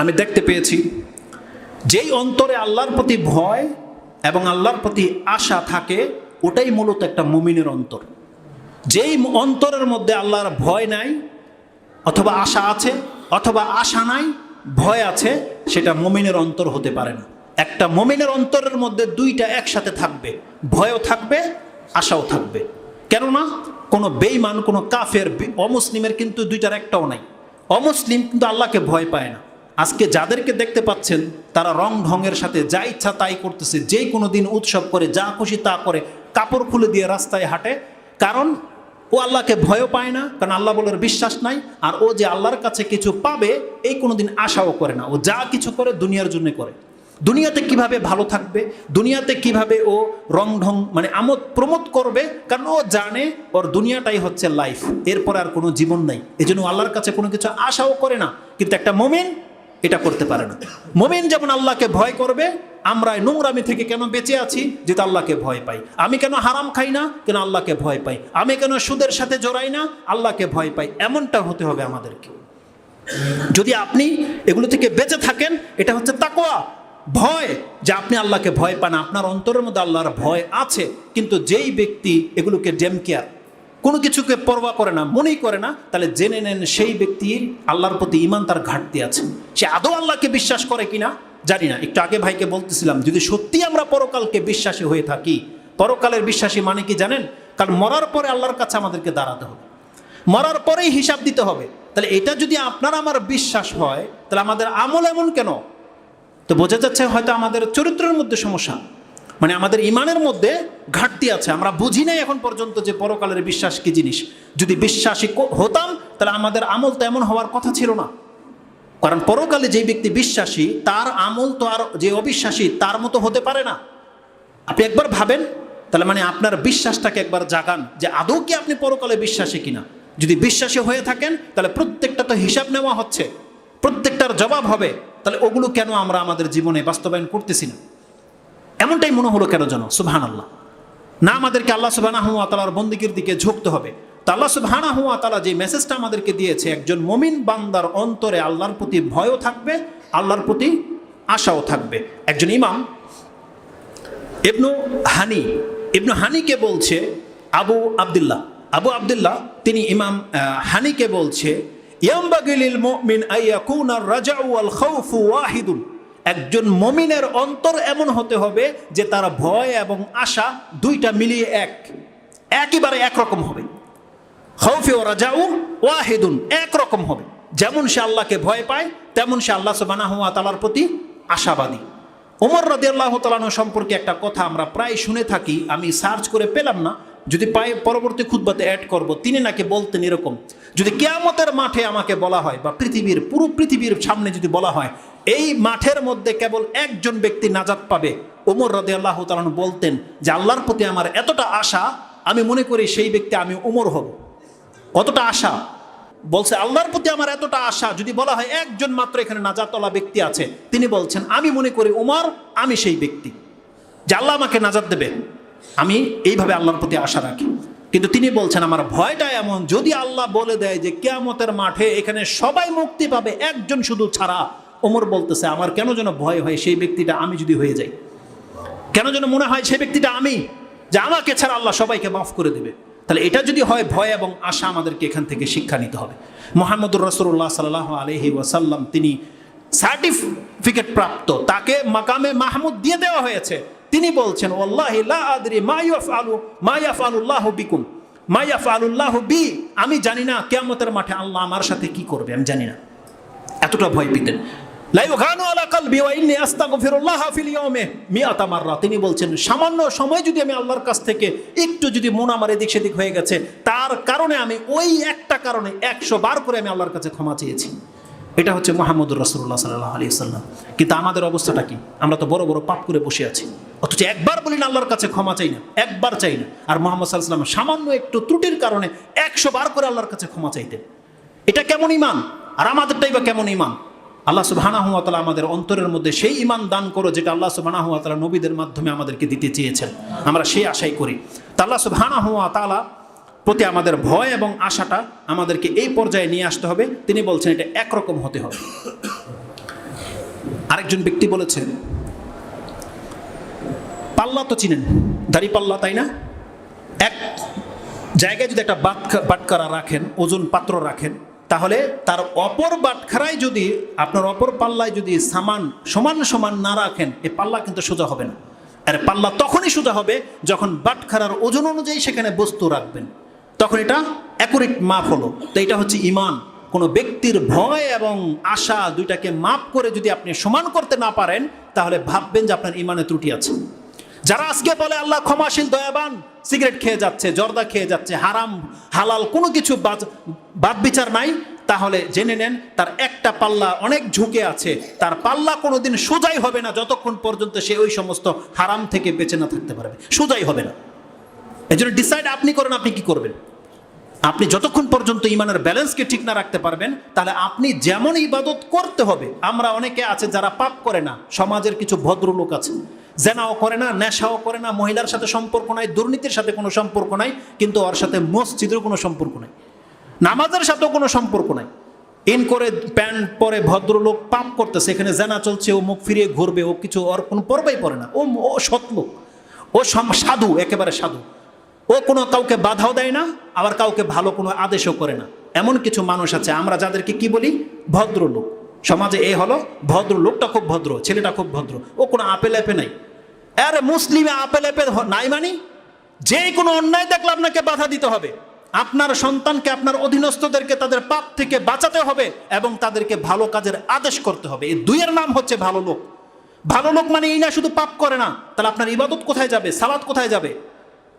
আমি দেখতে পেয়েছি, যেই অন্তরে আল্লাহর প্রতি ভয় এবং আল্লাহর প্রতি আশা থাকে, ওটাই মূলত একটা মুমিনের অন্তর। যেই অন্তরের মধ্যে আল্লাহর ভয় নাই, অথবা আশা আছে, অথবা আশা নাই, ভয় আছে, সেটা মমিনের অন্তর হতে পারে না। একটা মমিনের অন্তরের মধ্যে দুইটা একসাথে থাকবে, ভয়ও থাকবে, আশাও থাকবে। কেননা, কোনো বেইমান কোনো কাফের, অমুসলিমের কিন্তু দুইটার একটাও নাই। অমুসলিম কিন্তু আল্লাহকে ভয় পায় না। আজকে যাদেরকে দেখতে পাচ্ছেন, তারা রং ঢঙের সাথে যা ইচ্ছা তাই করতেছে। যে কোনো দিন উৎসব করে, যা খুশি তা করে, কাপড় খুলে দিয়ে রাস্তায় হাঁটে। কারণ ও আল্লাহকে ভয়ও পায় না, কারণ আল্লাহ বলার বিশ্বাস নাই। আর ও যে আল্লাহর কাছে কিছু পাবে, এই কোনোদিন আশাও করে না। ও যা কিছু করে, দুনিয়ার জন্য করে। দুনিয়াতে কীভাবে ভালো থাকবে? দুনিয়াতে কীভাবে ও রং ঢং মানে আমোদ প্রমোদ করবে? কারণ ও জানে, ওর দুনিয়াটাই হচ্ছে লাইফ এরপর আর কোনো জীবন নাই। এই জন্য আল্লাহর কাছে কোনো কিছু আশাও করে না। কিন্তু একটা মোমেন এটা করতে পারে না। মোমেন যেমন আল্লাহকে ভয় করবে আমরা নোংরামি থেকে কেন বেঁচে আছি যেটা আল্লাহকে ভয় পাই। আমি কেন হারাম খাই না? কেন আল্লাহকে ভয় পাই। আমি কেন সুদের সাথে জড়াই না? আল্লাহকে ভয় পাই। এমনটা হতে হবে আমাদেরকে। যদি আপনি এগুলো থেকে বেঁচে থাকেন, এটা হচ্ছে তাকোয়া ভয় যে আপনি আল্লাহকে ভয় পান, আপনার অন্তরের মধ্যে আল্লাহর ভয় আছে, কিন্তু যেই ব্যক্তি এগুলোকে ডেম কেয়ার কোনো কিছুকে পরোয়া করে না, মনেই করে না, তাহলে জেনে নেন সেই ব্যক্তির আল্লাহর প্রতি ইমান তার ঘাটতি আছে। সে আদৌ আল্লাহকে বিশ্বাস করে কিনা, জানি না। একটু আগে ভাইকে বলতেছিলাম, যদি সত্যি আমরা পরকালকে বিশ্বাসী হয়ে থাকি, পরকালের বিশ্বাসী মানে কি জানেন? কারণ মরার পরে আল্লাহর কাছে আমাদেরকে দাঁড়াতে হবে। মরার পরেই হিসাব দিতে হবে। তাহলে এটা যদি আপনার আমার বিশ্বাস হয়, তাহলে আমাদের আমল এমন কেন? তো বোঝা যাচ্ছে হয়তো আমাদের চরিত্রের মধ্যে সমস্যা। মানে আমাদের ইমানের মধ্যে ঘাটতি আছে। আমরা বুঝি নাই এখন পর্যন্ত যে পরকালের বিশ্বাস কি জিনিস। যদি বিশ্বাসী হতাম, তাহলে আমাদের আমল তো এমন হওয়ার কথা ছিল না। কারণ পরকালে যে ব্যক্তি বিশ্বাসী, তার আমল তো আর যে অবিশ্বাসী, তার মতো হতে পারে না। আপনি একবার ভাবেন, তাহলে মানে আপনার বিশ্বাসটাকে একবার জাগান যে আদৌ কি আপনি পরকালে বিশ্বাসী কিনা। যদি বিশ্বাসী হয়ে থাকেন, তাহলে প্রত্যেকটা তো হিসাব নেওয়া হচ্ছে। প্রত্যেকটার জবাব হবে। তাহলে ওগুলো কেন আমরা আমাদের জীবনে বাস্তবায়ন করতেছি না? এমনটাই মনে হলো কেন যেন সুবহান আল্লাহ না আমাদেরকে আল্লাহ সুবাহ তালার বন্দিকের দিকে ঝুঁকতে হবে। তা আল্লাহ সুবহানা হুয়া তালা যে মেসেজটা আমাদেরকে দিয়েছে, একজন মমিন বান্দার অন্তরে আল্লাহর প্রতি ভয়ও থাকবে, আল্লাহর প্রতি আশাও থাকবে। একজন ইমাম, ইবনু হানি, ইবনু হানিকে বলছে আবু আবদুল্লাহ। আবু আবদুল্লাহ, তিনি ইমাম হানিকে বলছে ইয়াম্বাগিলিল মুমিন আইয়াকুনা রাজাউ আল খাউফু ওয়াহিদুন। একজন মমিনের অন্তর এমন হতে হবে যে তার ভয় এবং আশা দুইটা মিলিয়ে এক। একেবারে একরকম হবে। খৌফি ও রাজাউ ওয়াহিদুন একরকম হবে। যেমন সে আল্লাহকে ভয় পায়, তেমন সে আল্লাহ সুবানাহ তালার প্রতি আশাবাদী। ওমর রদি আল্লাহ তালানো সম্পর্কে একটা কথা আমরা প্রায় শুনে থাকি, আমি সার্চ করে পেলাম না। যদি পায়ে পরবর্তী খুদ্বাতে অ্যাড করব, তিনি নাকি বলতেন এরকম, যদি কেয়ামতের মাঠে আমাকে বলা হয় বা পৃথিবীর পুরো পৃথিবীর সামনে যদি বলা হয় এই মাঠের মধ্যে কেবল একজন ব্যক্তি নাজাত পাবে। ওমর রদে আল্লাহ তালানো বলতেন যে, আল্লাহর প্রতি আমার এতটা আশা, আমি মনে করি সেই ব্যক্তি আমি ওমর হব। কতটা আশা? বলছে, আল্লাহর প্রতি আমার এতটা আশা, যদি বলা হয় একজন মাত্র এখানে নাজাতলা ব্যক্তি আছে, তিনি বলছেন, আমি মনে করি উমার, আমি সেই ব্যক্তি। যে, আল্লাহ আমাকে নাজাত দেবে। আমি এইভাবে আল্লাহর প্রতি আশা রাখি। কিন্তু তিনি বলছেন, আমার ভয়টা এমন, যদি আল্লাহ বলে দেয় যে, কেয়ামতের মাঠে এখানে সবাই মুক্তি পাবে, একজন শুধু ছাড়া ওমর বলতেছে, আমার কেন যেন ভয় হয় সেই ব্যক্তিটা আমি যদি হয়ে যাই? কেন যেন মনে হয় সেই ব্যক্তিটা আমি? যে আমাকে ছাড়া আল্লাহ সবাইকে মাফ করে দেবে। তাহলে এটা যদি হয়, ভয় এবং আশা আমাদেরকে এখান থেকে শিক্ষা নিতে হবে। মোহাম্মদুর রসুল্লাহ সাল্লাহ আলহি ওয়াসাল্লাম, তিনি সার্টিফিকেট প্রাপ্ত, তাকে মাকামে মাহমুদ দিয়ে দেওয়া হয়েছে। তিনি বলছেন আলুল্লাহ বি, আমি জানি না, কেয়ামতের মাঠে আল্লাহ আমার সাথে কি করবে, আমি জানি না। এতটা ভয় পেতেন। তিনি বলছেন, সামান্য সময় যদি আমি আল্লাহর কাছ থেকে একটু যদি মন আমার এদিক সেদিক হয়ে গেছে, তার কারণে আমি ওই একটা কারণে একশো বার করে আমি আল্লাহর কাছে ক্ষমা চেয়েছি। এটা হচ্ছে মোহাম্মদুর রসুল্লাহ সাল্লাহ আলী সাল্লাম কিন্তু আমাদের অবস্থাটা কি? আমরা তো বড় বড় পাপ করে বসে আছি। অথচ একবার বলি না আল্লাহর কাছে ক্ষমা চাই না, একবার চাই না। আর মোহাম্মদ সাল্লাম সামান্য একটু ত্রুটির কারণে একশো বার করে আল্লাহর কাছে ক্ষমা চাইতেন। এটা কেমন ইমান আর আমাদেরটাই বা কেমন ইমান আল্লাহ সুবাহানা হুয়া তালা আমাদের অন্তরের মধ্যে সেই ইমান দান করো যেটা আল্লাহ সুবাহানা হুয়া তালা নবীদের মাধ্যমে আমাদেরকে দিতে চেয়েছেন। আমরা সেই আশাই করি। তা আল্লাহ তালা প্রতি আমাদের ভয় এবং আশাটা আমাদেরকে এই পর্যায়ে নিয়ে আসতে হবে। তিনি বলছেন, এটা একরকম হতে হবে। আরেকজন ব্যক্তি বলেছেন, পাল্লা তো চিনেন, দাড়ি পাল্লা, তাই না? এক জায়গায় যদি একটা বাটকা বাটকারা রাখেন, ওজন পাত্র রাখেন তাহলে তার অপর বাটখারায় যদি, আপনার অপর পাল্লায় যদি সামান, সমান সমান না রাখেন এই পাল্লা কিন্তু সোজা হবে না। আর পাল্লা তখনই সোজা হবে যখন বাটখারার ওজন অনুযায়ী সেখানে বস্তু রাখবেন। তখন এটা অ্যাকুরেট মাপ হলো। তো এটা হচ্ছে ইমান কোনো ব্যক্তির ভয় এবং আশা দুইটাকে মাপ করে যদি আপনি সমান করতে না পারেন, তাহলে ভাববেন যে আপনার ইমানে ত্রুটি আছে। যারা আজকে বলে, আল্লাহ ক্ষমাশীল, দয়াবান, সিগারেট খেয়ে যাচ্ছে, জর্দা খেয়ে যাচ্ছে, হারাম, হালাল কোনো কিছু বাদ বিচার নাই, তাহলে জেনে নেন, তার একটা পাল্লা অনেক ঝুঁকে আছে। তার পাল্লা কোনোদিন সোজাই হবে না, যতক্ষণ পর্যন্ত সে ওই সমস্ত হারাম থেকে বেঁচে না থাকতে পারবে। সোজাই হবে না। এই জন্য ডিসাইড আপনি করেন, আপনি কি করবেন? আপনি যতক্ষণ পর্যন্ত ইমানের ব্যালেন্সকে ঠিক না রাখতে পারবেন, তাহলে আপনি যেমন ইবাদত করতে হবে, আমরা অনেকে আছে যারা পাপ করে না, সমাজের কিছু ভদ্রলোক আছে জেনাও করে না, নেশাও করে না, মহিলার সাথে সম্পর্ক নাই, দুর্নীতির সাথে কোনো সম্পর্ক নাই, কিন্তু ওর সাথে মসজিদের কোনো সম্পর্ক নাই, নামাজের সাথেও কোনো সম্পর্ক নাই। ইন করে প্যান্ট পরে ভদ্রলোক পাপ করতেছে, এখানে জেনা চলছে, ও মুখ ফিরিয়ে ঘুরবে, ও কিছু ওর কোনো পর্বাই পড়ে না, ও ও সৎলোক ও সাধু, একেবারে সাধু। ও কোনো কাউকে বাধাও দেয় না, আবার কাউকে ভালো কোনো আদেশও করে না। এমন কিছু মানুষ আছে, আমরা যাদেরকে কি বলি? ভদ্রলোক। সমাজে এ হলো ভদ্র লোকটা খুব ভদ্র, ছেলেটা খুব ভদ্র, ও কোনো আপেল আপে নাই। আরে মুসলিমে আপেল আপে নাই মানি? যে কোনো অন্যায় দেখলে আপনাকে বাধা দিতে হবে। আপনার সন্তানকে, আপনার অধীনস্থদেরকে তাদের পাপ থেকে বাঁচাতে হবে এবং তাদেরকে ভালো কাজের আদেশ করতে হবে। এই দুইয়ের নাম হচ্ছে ভালো লোক। ভালো লোক মানে এই না শুধু পাপ করে না, তাহলে আপনার ইবাদত কোথায় যাবে সালাদ কোথায় যাবে?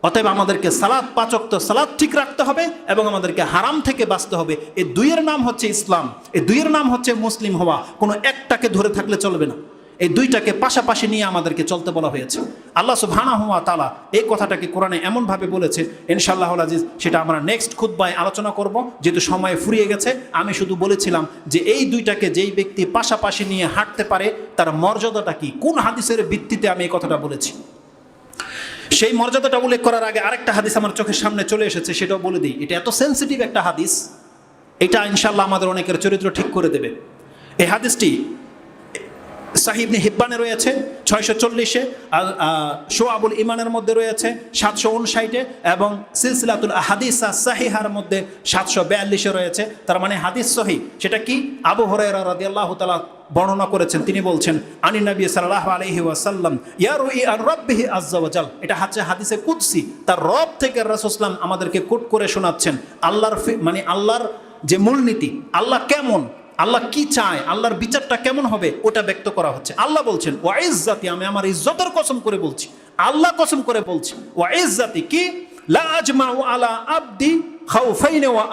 অতএব আমাদেরকে সালাদ পাচক তো সালাদ ঠিক রাখতে হবে এবং আমাদেরকে হারাম থেকে বাঁচতে হবে। এই দুইয়ের নাম হচ্ছে ইসলাম। এই দুইয়ের নাম হচ্ছে মুসলিম হওয়া। কোনো একটাকে ধরে থাকলে চলবে না। এই দুইটাকে পাশাপাশি নিয়ে আমাদেরকে চলতে বলা হয়েছে। আল্লাহ সুবহানা হুয়া তালা এই কথাটাকে কোরআনে এমনভাবে বলেছে ইনশাল্লাহ আজিজ, সেটা আমরা নেক্সট খুদ্বায় আলোচনা করব। যেহেতু সময় ফুরিয়ে গেছে, আমি শুধু বলেছিলাম যে এই দুইটাকে যেই ব্যক্তি পাশাপাশি নিয়ে হাঁটতে পারে, তার মর্যাদাটা কি? কোন হাদিসের ভিত্তিতে আমি এই কথাটা বলেছি? সেই মর্যাদাটা উল্লেখ করার আগে আরেকটা হাদিস আমার চোখের সামনে চলে এসেছে, সেটাও বলে দিই। এটা এত সেন্সিটিভ একটা হাদিস, এটা ইনশাল্লাহ আমাদের অনেকের চরিত্র ঠিক করে দেবে। এই হাদিসটি সাহিবনে হিব্বানে রয়েছে, ছয়শো চল্লিশে শোয়াবুল ইমানের মধ্যে রয়েছে, সাতশো উনষাটে, এবং সিলসিলাতুল হাদিসা সাহিহার মধ্যে সাতশো বিয়াল্লিশে রয়েছে। তার মানে হাদিস সহি। সেটা কি? আবু হরাইরা রাদিয়াল্লাহ তালা বর্ণনা করেছেন। তিনি বলছেন, আনি নবী সাল্লাহ আলহি ওয়াসাল্লাম ইয়ারু ই আর রব্বিহি আজ্জাওয়াজাল এটা হচ্ছে হাদিসে কুদসি। তার রব থেকে রাসুসলাম আমাদেরকে কোট করে শোনাচ্ছেন, আল্লাহর মানে আল্লাহর যে মূলনীতি, আল্লাহ কেমন আল্লাহ কি চায়? আল্লাহর বিচারটা কেমন হবে? ওটা ব্যক্ত করা হচ্ছে। আল্লাহ বলছেন ওয়াইজ জাতি আমি আমার ইজ্জতের কসম করে বলছি। আল্লাহ কসম করে বলছি ওয়াইজ জাতি কি আবদি ওয়া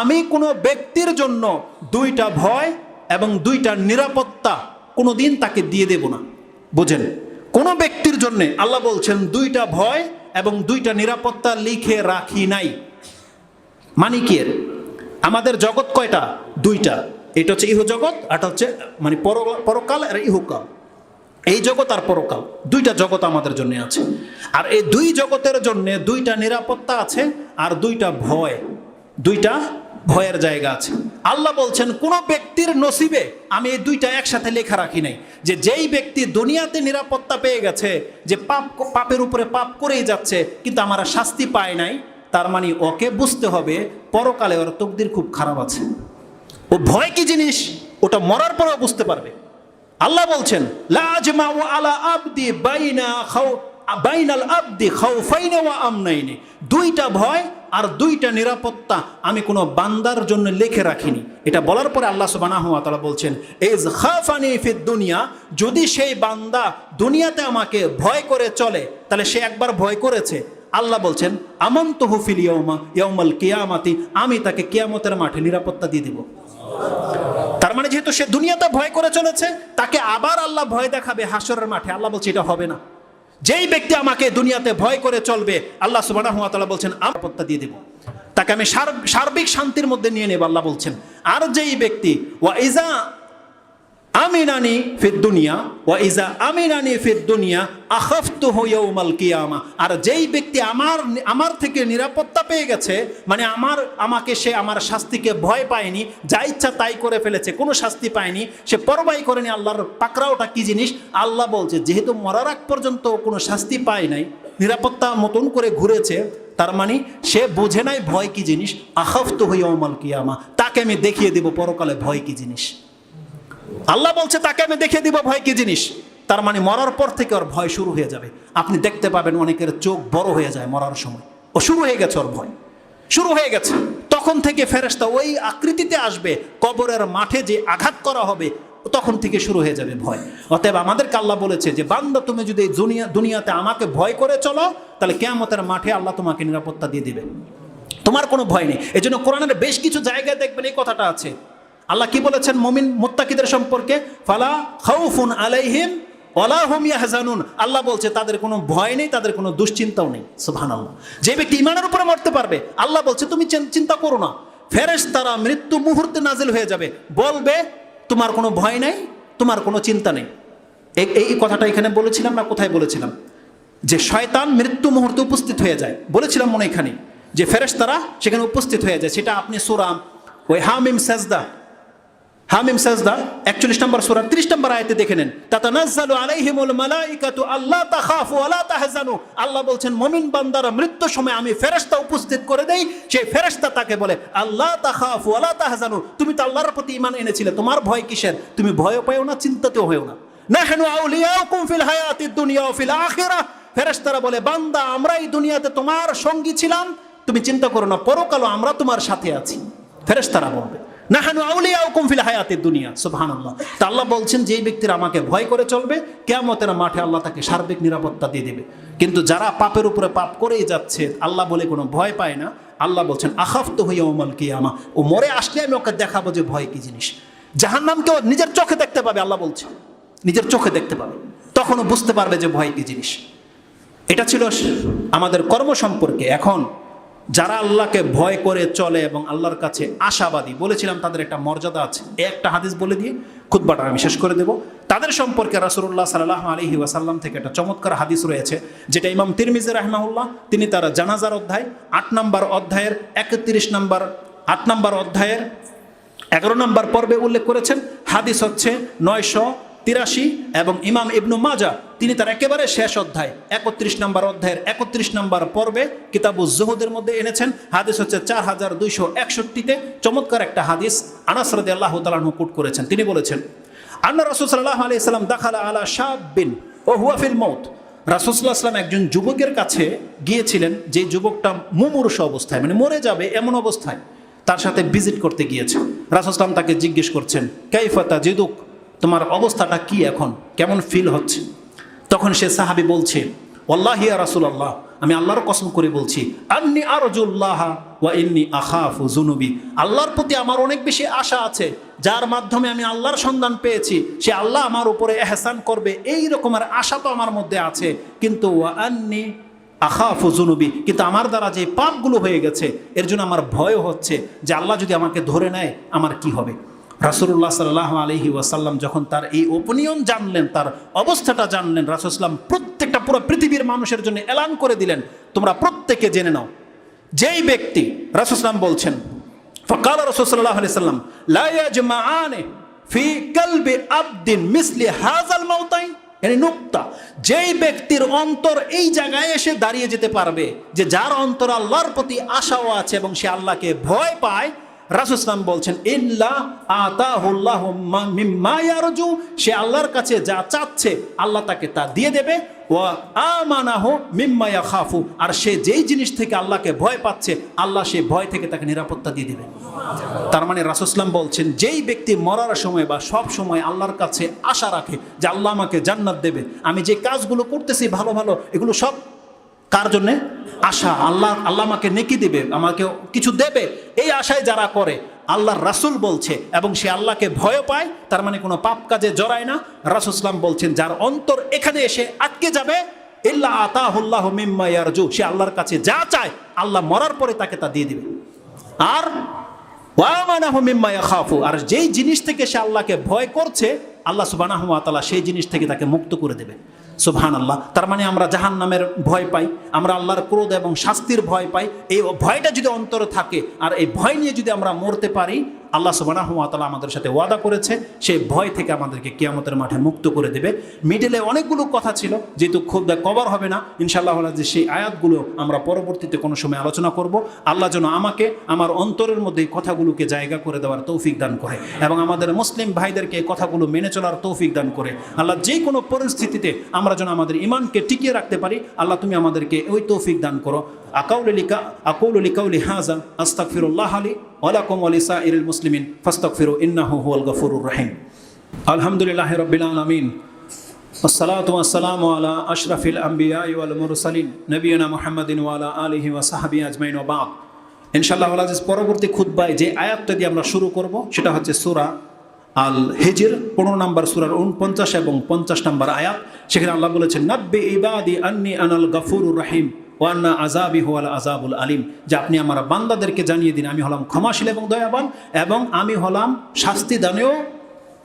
আমি কোনো ব্যক্তির জন্য দুইটা ভয় এবং দুইটা নিরাপত্তা কোনোদিন তাকে দিয়ে দেব না। বুঝেন? কোনো ব্যক্তির জন্য আল্লাহ বলছেন, দুইটা ভয় এবং দুইটা নিরাপত্তা লিখে রাখি নাই। মানে কি আমাদের জগৎ কয়টা? দুইটা। এটা হচ্ছে ইহ জগৎ আর হচ্ছে মানে পরকাল আর ইহুকাল এই জগৎ আর পরকাল, দুইটা জগৎ আমাদের জন্য আছে। আর এই দুই জগতের জন্য দুইটা নিরাপত্তা আছে আর দুইটা ভয়। দুইটা ভয়ের জায়গা আছে। আল্লাহ বলছেন, কোন ব্যক্তির নসিবে আমি এই দুইটা একসাথে লেখা রাখি নাই। যে যেই ব্যক্তি দুনিয়াতে নিরাপত্তা পেয়ে গেছে, যে পাপ পাপের উপরে পাপ করেই যাচ্ছে, কিন্তু আমার শাস্তি পায় নাই, তার মানে ওকে বুঝতে হবে, পরকালে ওর তকদির খুব খারাপ আছে। ও ভয় কি জিনিস? ওটা মরার পরেও বুঝতে পারবে। আল্লাহ বলছেন লাজমাউ আলা আবদি বাইনা খাও বাইনাল আবদি খাউফাইনে ওয়া আমনাইনে। দুইটা ভয় আর দুইটা নিরাপত্তা আমি কোনো বান্দার জন্য লিখে রাখিনি। এটা বলার পরে আল্লাহ সুবহানাহু ওয়া তাআলা বলছেন, ইজ খাফানি ফিদ দুনিয়া, যদি সেই বান্দা দুনিয়াতে আমাকে ভয় করে চলে, তাহলে সে একবার ভয় করেছে। আল্লাহ বলছেন আমন তো হুফিল ইয়ৌমা ইয়ৌমাল কিয়ামাতি, আমি তাকে কিয়ামতের মাঠে নিরাপত্তা দিয়ে দিব। তার মানে যেহেতু সে দুনিয়াতে ভয় করে চলেছে, তাকে আবার আল্লাহ ভয় দেখাবে হাসরের মাঠে। আল্লাহ বলছে, এটা হবে না। যেই ব্যক্তি আমাকে দুনিয়াতে ভয় করে চলবে, আল্লাহ ওয়া বলছেন আপত্তা দিয়ে দেব। তাকে আমি সার- সার্বিক শান্তির মধ্যে নিয়ে নেব। আল্লাহ বলছেন, আর যেই ব্যক্তি, ওয়া ইজা আমিনানি ফিদ দুনিয়া ওয়া ইজা আমিনানি ফিদ দুনিয়া আখাফতুহু ইয়াউমাল কিয়ামা। আর যেই ব্যক্তি আমার আমার থেকে নিরাপত্তা পেয়ে গেছে মানে আমার, আমাকে সে আমার শাস্তিকে ভয় পায়নি, যা ইচ্ছা তাই করে ফেলেছে, কোনো শাস্তি পায়নি, সে পরবাই করেনি আল্লাহর পাকড়াওটা কি জিনিস? আল্লাহ বলছে, যেহেতু মরার আগ পর্যন্ত কোনো শাস্তি পায় নাই, নিরাপত্তা মতন করে ঘুরেছে, তার মানে সে বোঝে নাই ভয় কি জিনিস? আখাফতু ইয়াউমাল কিয়ামা। তাকে আমি দেখিয়ে দেব পরকালে ভয় কি জিনিস। আল্লাহ বলছে, তাকে আমি দেখে দিব ভয় কি জিনিস? তার মানে মরার পর থেকে ওর ভয় শুরু হয়ে যাবে। আপনি দেখতে পাবেন অনেকের চোখ বড় হয়ে যায় মরার সময়। ও শুরু হয়ে গেছে ওর ভয়। শুরু হয়ে গেছে। তখন থেকে ফেরেস্তা ওই আকৃতিতে আসবে, কবরের মাঠে যে আঘাত করা হবে, তখন থেকে শুরু হয়ে যাবে ভয়। অতএব আমাদেরকে আল্লাহ বলেছে যে, বান্দা, তুমি যদি দুনিয়া, দুনিয়াতে আমাকে ভয় করে চলো, তাহলে কেয়ামতের মাঠে আল্লাহ তোমাকে নিরাপত্তা দিয়ে দিবে তোমার কোনো ভয় নেই। এই জন্য কোরআনের বেশ কিছু জায়গায় দেখবেন এই কথাটা আছে। আল্লাহ কি বলেছেন মমিন মুত্তাকিদের সম্পর্কে? ফালা খাউফুন আলাইহিম আল্লাহ বলছে, তাদের কোনো ভয় নেই, তাদের কোনো দুশ্চিন্তাও নেই। সুবহানাল্লাহ। যে ব্যক্তি ইমানের উপরে মরতে পারবে, আল্লাহ বলছে, তুমি চিন্তা করো না। ফেরেশ তারা মৃত্যু মুহূর্তে নাজিল হয়ে যাবে। বলবে, তোমার কোনো ভয় নেই, তোমার কোনো চিন্তা নেই। এই কথাটা এখানে বলেছিলাম না কোথায় বলেছিলাম? যে শয়তান মৃত্যু মুহূর্তে উপস্থিত হয়ে যায়। বলেছিলাম মনে এখানে যে ফেরেস তারা সেখানে উপস্থিত হয়ে যায়। সেটা আপনি সুরাম ওই হামিম সাজদা হামিম সাজদা, একচল্লিশ নম্বর সুরা, ত্রিশ নম্বর আয়তে দেখে নেন। তাতানাজ্জালু আলাইহিমুল মালাইকাতু আল্লাহ তাখাফু ওয়ালা তাহজানু। আল্লাহ বলছেন, মমিন বান্দারা মৃত্যুর সময় আমি ফেরেশতা উপস্থিত করে দেই, সেই ফেরেশতা তাকে বলে আল্লাহ তাখাফু ওয়ালা তাহজানু। তুমি তো আল্লাহর প্রতি ইমান এনেছিলে, তোমার ভয় কিসের? তুমি ভয় পাও না, চিন্তাতেও হয়েও না। নাহনু আউলিয়াউকুম ফিল হায়াতিদ দুনিয়া ওয়া ফিল আখিরাহ ফেরেশতারা বলে, বান্দা আমরা এই দুনিয়াতে তোমার সঙ্গী ছিলাম। তুমি চিন্তা করো না, পরকালও আমরা তোমার সাথে আছি। ফেরেশতারা বলবে নাহানু আউলিয়া হুকুম ফিল হায়াতের দুনিয়া, সুবহানাল্লাহ। তা আল্লাহ বলছেন, যেই ব্যক্তিরা আমাকে ভয় করে চলবে, কেয়ামতের মাঠে আল্লাহ তাকে সার্বিক নিরাপত্তা দিয়ে দেবে। কিন্তু যারা পাপের উপরে পাপ করেই যাচ্ছে, আল্লাহ বলে কোনো ভয় পায় না। আল্লাহ বলছেন আখাফত হইয়া ওমাল কিয়ামা। ও মরে আসলে আমি ওকে দেখাবো যে ভয় কি জিনিস। জাহান্নামকেও নিজের চোখে দেখতে পাবে, আল্লাহ বলছে। নিজের চোখে দেখতে পাবে। তখনও বুঝতে পারবে যে ভয় কি জিনিস। এটা ছিল আমাদের কর্ম সম্পর্কে। এখন যারা আল্লাহকে ভয় করে চলে এবং আল্লাহর কাছে আশাবাদী, বলেছিলাম তাদের একটা মর্যাদা আছে। একটা হাদিস বলে দিয়ে খুদ্বাটা আমি শেষ করে দেব। তাদের সম্পর্কে রাসুল্লাহ সাল্লাহ আলহি ওয়াসাল্লাম থেকে একটা চমৎকার হাদিস রয়েছে, যেটা ইমাম তিরমিজে রাহমাউল্লাহ তিনি তার জানাজার অধ্যায়, আট নম্বর অধ্যায়ের একত্রিশ নম্বর, আট নম্বর অধ্যায়ের এগারো নম্বর পর্বে উল্লেখ করেছেন। হাদিস হচ্ছে নয়শো তিরাশি এবং ইমাম ইবনু মাজা, তিনি তার একেবারে শেষ অধ্যায়, একত্রিশ নম্বর অধ্যায়ের একত্রিশ নম্বর পর্বে কিতাবু জহুদের মধ্যে এনেছেন। হাদিস হচ্ছে চার হাজার দুইশো একষট্টিতে। চমৎকার একটা হাদিস, আনাস রাদি আল্লাহ তালাহু কুট করেছেন। তিনি বলেছেন, আন্না রসুল সাল্লাহ আলি সাল্লাম দাখালা আলা শাবিন ও হুয়াফিল মৌত রাসুসুল্লাহ আসলাম একজন যুবকের কাছে গিয়েছিলেন, যে যুবকটা মুমূর্ষ অবস্থায় মানে মরে যাবে এমন অবস্থায়, তার সাথে ভিজিট করতে গিয়েছে। রাসুসলাম তাকে জিজ্ঞেস করছেন কাইফাতা জিদুক তোমার অবস্থাটা কি এখন? কেমন ফিল হচ্ছে? তখন সে সাহাবি বলছে ওল্লাহ রাসুল আল্লাহ আমি আল্লাহর কসম করে বলছি, আন্নি আরজুল্লাহ ওয়া ইন্নি আখাফু জুনুবি আল্লাহর প্রতি আমার অনেক বেশি আশা আছে, যার মাধ্যমে আমি আল্লাহর সন্ধান পেয়েছি। সে আল্লাহ আমার উপরে এহসান করবে, এই রকমের আশা তো আমার মধ্যে আছে। কিন্তু ওয়া আন্নি আখাফু জুনুবি কিন্তু আমার দ্বারা যে পাপগুলো হয়ে গেছে, এর জন্য আমার ভয় হচ্ছে যে আল্লাহ যদি আমাকে ধরে নেয়, আমার কি হবে? রাসুল্লাহ সাল্লাহ আলহি ওয়াসাল্লাম যখন তার এই ওপিনিয়ন জানলেন, তার অবস্থাটা জানলেন রাসুসলাম প্রত্যেকটা পুরো পৃথিবীর মানুষের জন্য এলান করে দিলেন, তোমরা প্রত্যেকে জেনে নাও। যেই ব্যক্তি রাসুসলাম বলছেন, ফকাল রসুল্লাহ আলি সাল্লাম লায়াজমাআনে ফি কলবি আবদিন মিসলি হাজাল মাউতাইন। এর নুক্তা, যেই ব্যক্তির অন্তর এই জায়গায় এসে দাঁড়িয়ে যেতে পারবে, যে যার অন্তর আল্লাহর প্রতি আশাও আছে এবং সে আল্লাহকে ভয় পায় রাসুসলাম বলছেন সে আল্লাহর কাছে যা চাচ্ছে, আল্লাহ তাকে তা দিয়ে দেবে। ও মিম্মায়া খাফু আর সে যেই জিনিস থেকে আল্লাহকে ভয় পাচ্ছে, আল্লাহ সে ভয় থেকে তাকে নিরাপত্তা দিয়ে দেবে। তার মানে রাসুসলাম বলছেন, যেই ব্যক্তি মরার সময় বা সব সময় আল্লাহর কাছে আশা রাখে যে আল্লাহ আমাকে জান্নাত দেবে, আমি যে কাজগুলো করতেছি ভালো ভালো, এগুলো সব কার জন্যে? আশা। আল্লাহ আল্লাহ আমাকে নেকি দেবে, আমাকে কিছু দেবে। এই আশায় যারা করে, আল্লাহর রাসুল বলছে এবং সে আল্লাহকে ভয় পায়, তার মানে কোনো পাপ কাজে জড়ায় না। রাসুসলাম বলছেন, যার অন্তর এখানে এসে আটকে যাবে, ইল্লা আতাহুল্লাহ মিম্মা ইয়ারজু। সে আল্লাহর কাছে যা চায়, আল্লাহ মরার পরে তাকে তা দিয়ে দিবে। আর ওয়ামানাহু মিম্মা ইয়াখাফু। আর যেই জিনিস থেকে সে আল্লাহকে ভয় করছে, আল্লাহ সুবানাহ তালা সেই জিনিস থেকে তাকে মুক্ত করে দেবে। সুবহান আল্লাহ তার মানে আমরা জাহান নামের ভয় পাই, আমরা আল্লাহর ক্রোধ এবং শাস্তির ভয় পাই। এই ভয়টা যদি অন্তরে থাকে, আর এই ভয় নিয়ে যদি আমরা মরতে পারি আল্লাহ সুবানাহ তালা আমাদের সাথে ওয়াদা করেছে সেই ভয় থেকে আমাদেরকে কিয়ামতের মাঠে মুক্ত করে দেবে। মিডলে অনেকগুলো কথা ছিল, যেহেতু খুব কভার হবে না, ইনশাআল্লাহ যে সেই আয়াতগুলো আমরা পরবর্তীতে কোনো সময় আলোচনা করব। আল্লাহ যেন আমাকে আমার অন্তরের মধ্যে এই কথাগুলোকে জায়গা করে দেওয়ার তৌফিক দান করে এবং আমাদের মুসলিম ভাইদেরকে এই কথাগুলো মেনে চলার তৌফিক দান করে। আল্লাহ যে কোনো পরিস্থিতিতে আমরা যেন আমাদের ইমানকে টিকিয়ে রাখতে পারি, আল্লাহ তুমি আমাদেরকে ওই তৌফিক দান করো। আকাউলিকা আকাউলি কাউলি হাজা আস্তাকফিরুল্লাহ আলী। ওয়ালাকুম আলিসা ইরুল মুসলিমিন ফাস্তাকফিরু ইন্নাহু হুয়াল গফুরুর রহিম আলহামদুলিল্লাহ রবিল আলমিন والصلاة والسلام على أشرف الأنبياء والمرسلين نبينا محمد وعلى آله وصحبه أجمعين وبعد ইনশাআল্লাহ আজিজ পরবর্তী খুতবায় যে আয়াতটা দিয়ে আমরা শুরু করব সেটা হচ্ছে সূরা আল হিজর পনেরো নম্বর সুরার উনপঞ্চাশ এবং পঞ্চাশ নম্বর আয়াত সেখানে আল্লাহ বলেছেন নাব্বে ইবাদি আন্নি আনাল গফুরুর রহিম ওয়ান্না আজাবি হুয়াল আজাবুল আলিম, যে আপনি আমার বান্দাদেরকে জানিয়ে দিন, আমি হলাম ক্ষমাশীল এবং দয়াবান, এবং আমি হলাম শাস্তি দানেও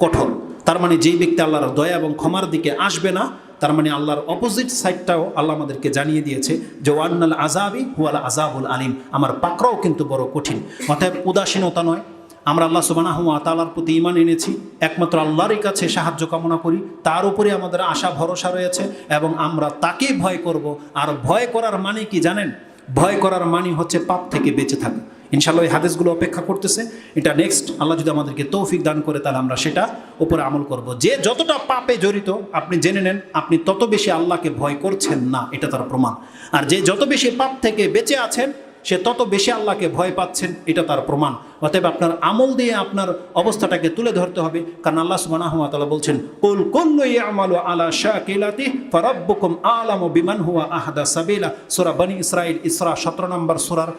কঠোর। তার মানে যেই ব্যক্তি আল্লাহর দয়া এবং ক্ষমার দিকে আসবে না, তার মানে আল্লাহর অপোজিট সাইডটাও আল্লাহ আমাদেরকে জানিয়ে দিয়েছে যে ওয়ান্নাল আজাবি হুয়াল আজাবুল আলিম, আমার পাকড়াও কিন্তু বড় কঠিন। অতএব উদাসীনতা নয় আমরা আল্লাহ সুবানাহ তালার প্রতি ইমান এনেছি। একমাত্র আল্লাহরই কাছে সাহায্য কামনা করি। তার উপরে আমাদের আশা, ভরসা রয়েছে এবং আমরা তাকে ভয় করব। আর ভয় করার মানে কি জানেন? ভয় করার মানে হচ্ছে পাপ থেকে বেঁচে থাকা। ইনশাল্লাহ এই হাদিসগুলো অপেক্ষা করতেছে। এটা নেক্সট আল্লাহ যদি আমাদেরকে তৌফিক দান করে তাহলে আমরা সেটা উপরে আমল করব। যে যতটা পাপে জড়িত, আপনি জেনে নেন, আপনি তত বেশি আল্লাহকে ভয় করছেন না। এটা তার প্রমাণ। আর যে যত বেশি পাপ থেকে বেঁচে আছেন সে তত বেশি আল্লাহকে ভয় পাচ্ছেন, এটা তার প্রমাণ। অতএব আপনার আমল দিয়ে আপনার অবস্থাটাকে তুলে ধরতে হবে। কারণ আল্লাহ সুবহানাহু ওয়া বলছেন, কুল কুল্লু ইয়ামালু আলা শাকিলাতি ফারাব্বুকুম আলামু বিমান হুয়া আহদা সাবিলা। সূরা বনি ইসরাইল ইসরা 17 নম্বর সূরার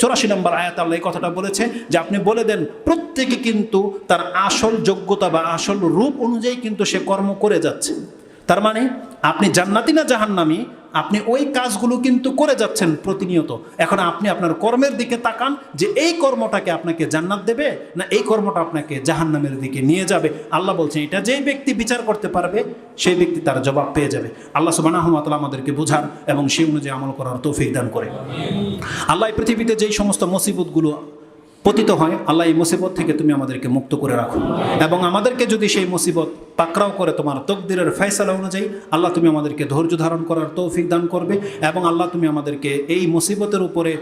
চৌরাশি নম্বর আয়াত আল্লাহ এই কথাটা বলেছে যে, আপনি বলে দেন, প্রত্যেকে কিন্তু তার আসল যোগ্যতা বা আসল রূপ অনুযায়ী কিন্তু সে কর্ম করে যাচ্ছে। তার মানে আপনি জান্নাতি না জাহান্নামি আপনি ওই কাজগুলো কিন্তু করে যাচ্ছেন প্রতিনিয়ত। এখন আপনি আপনার কর্মের দিকে তাকান যে এই কর্মটাকে আপনাকে জান্নাত দেবে না এই কর্মটা আপনাকে জাহান্নামের দিকে নিয়ে যাবে। আল্লাহ বলছেন, এটা যেই ব্যক্তি বিচার করতে পারবে, সেই ব্যক্তি তার জবাব পেয়ে যাবে। আল্লাহ সুবানাহমাতাল আমাদেরকে বোঝার এবং সেই অনুযায়ী আমল করার তৌফিক দান করে। আল্লাহ পৃথিবীতে যেই সমস্ত মুসিবতগুলো পতিত হয়, আল্লাহ এই মুসিবত থেকে তুমি আমাদেরকে মুক্ত করে রাখো। এবং আমাদেরকে যদি সেই মুসিবত পাকড়াও করে তোমার তকদিরের ফয়সালা অনুযায়ী, আল্লাহ তুমি আমাদেরকে ধৈর্য ধারণ করার তৌফিক দান করবে এবং আল্লাহ তুমি আমাদেরকে এই মুসিবতের উপরে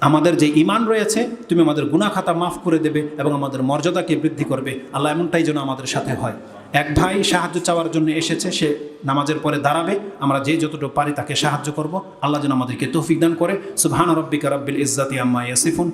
আমাদের যে ইমান রয়েছে, তুমি আমাদের গুনাখাতা মাফ করে দেবে এবং আমাদের মর্যাদাকে বৃদ্ধি করবে। আল্লাহ এমনটাই যেন আমাদের সাথে হয়। এক ভাই সাহায্য চাওয়ার জন্য এসেছে, সে নামাজের পরে দাঁড়াবে। আমরা যে যতটুকু পারি তাকে সাহায্য করব। আল্লাহ যেন আমাদেরকে তৌফিক দান করে। সুবহান রব্বিকা রব্বিল ইজ্জাতি আম্মা ইয়াসিফুন।